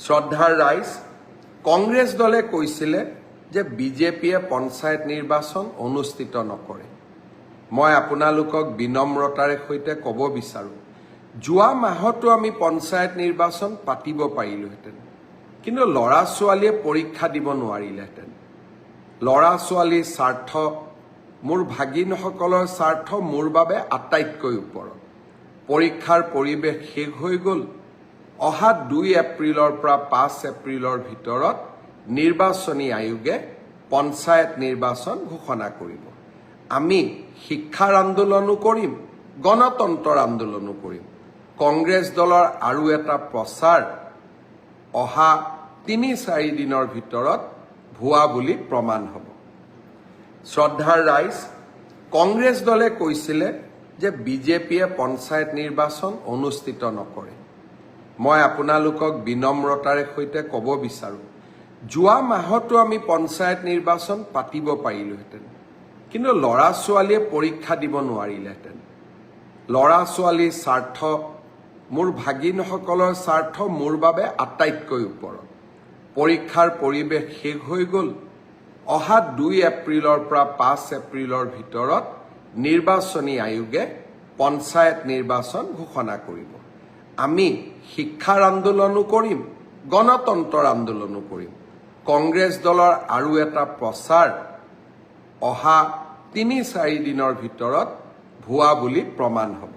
শ্ৰদ্ধাৰ ৰাইজ কংগ্ৰেছ দলে কৈছিলে যে বিজেপিয়ে পঞ্চায়ত নিৰ্বাচন অনুষ্ঠিত নকৰে। মই আপোনালোকক বিনম্ৰতাৰে সৈতে ক'ব বিচাৰোঁ যোৱা মাহতো আমি পঞ্চায়ত নিৰ্বাচন পাতিব পাৰিলোহেঁতেন কিন্তু ল'ৰা ছোৱালীয়ে পৰীক্ষা দিব নোৱাৰিলেহেঁতেন। ল'ৰা ছোৱালীৰ স্বাৰ্থ মোৰ ভাগিনসকলৰ স্বাৰ্থ মোৰ বাবে আটাইতকৈ ওপৰত। পৰীক্ষাৰ পৰিৱেশ শেষ হৈ গ'ল অহা দুই এপ্ৰিলৰ পৰা পাঁচ এপ্ৰিলৰ ভিতৰত নিৰ্বাচনী আয়োগে পঞ্চায়ত নিৰ্বাচন ঘোষণা কৰিব। আমি শিক্ষাৰ আন্দোলনো কৰিম, গণতন্ত্ৰৰ আন্দোলনো কৰিম। কংগ্ৰেছ দলৰ আৰু এটা প্ৰচাৰ অহা তিনি চাৰি দিনৰ ভিতৰত ভুৱা বুলি প্ৰমাণ হ'ব। শ্ৰদ্ধাৰ ৰাইজ, কংগ্ৰেছ দলে কৈছিলে যে বিজেপিয়ে পঞ্চায়ত নিৰ্বাচন অনুষ্ঠিত নকৰে। মই আপোনালোকক বিনম্ৰতাৰে সৈতে ক'ব বিচাৰোঁ যোৱা মাহতো আমি পঞ্চায়ত নিৰ্বাচন পাতিব পাৰিলোহেঁতেন কিন্তু ল'ৰা ছোৱালীয়ে পৰীক্ষা দিব নোৱাৰিলেহেঁতেন। ল'ৰা ছোৱালীৰ স্বাৰ্থ মোৰ ভাগিনসকলৰ স্বাৰ্থ মোৰ বাবে আটাইতকৈ ওপৰত। পৰীক্ষাৰ পৰিৱেশ শেষ হৈ গ'ল। অহা দুই এপ্ৰিলৰ পৰা পাঁচ এপ্ৰিলৰ ভিতৰত নিৰ্বাচনী আয়োগে পঞ্চায়ত নিৰ্বাচন ঘোষণা কৰিব। আমি শিক্ষাৰ আন্দোলনো কৰিম, গণতন্ত্ৰৰ আন্দোলনো কৰিম। কংগ্ৰেছ দলৰ আৰু এটা প্ৰচাৰ অহা তিনি চাৰি দিনৰ ভিতৰত ভুৱা বুলি প্ৰমাণ হ'ব।